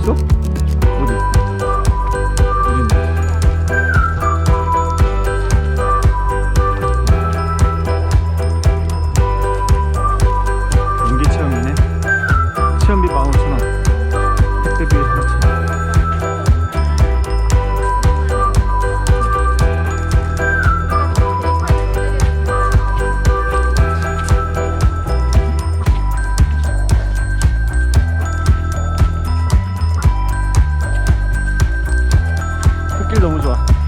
있어? 这个不么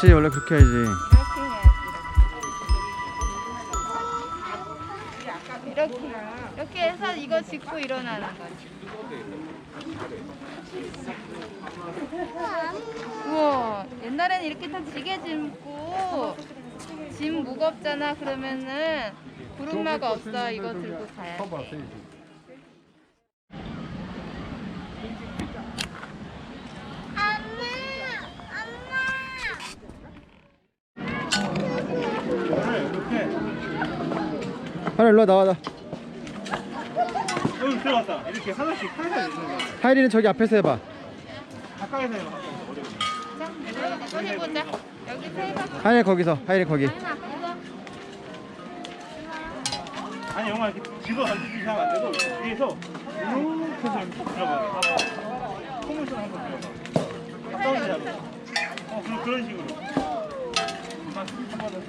그치 원래 그렇게 해야지 이렇게 해서 이거 짚고 일어나는 거지. 우와 옛날에는 이렇게 다 지게 짚고 짐 무겁잖아 그러면은 구름마가 없어 이거 들고 가야 돼. 하나 일로 와 나와 나 여기 들어갔다. 이렇게 하나씩 하나씩 있는 거야. 하이리는 저기 앞에서 해봐 가까이서 해봐. 자 여기 또 해보자. 여기서 해봐. 하이리 거기서 하이리 거기. 아니 영화 이렇게 집어 던지기 하면 안 되고 위에서 이렇게 해서 들어가. 콩물선 한번 데 잡아. 어 그런 그런 식으로. 한번 더.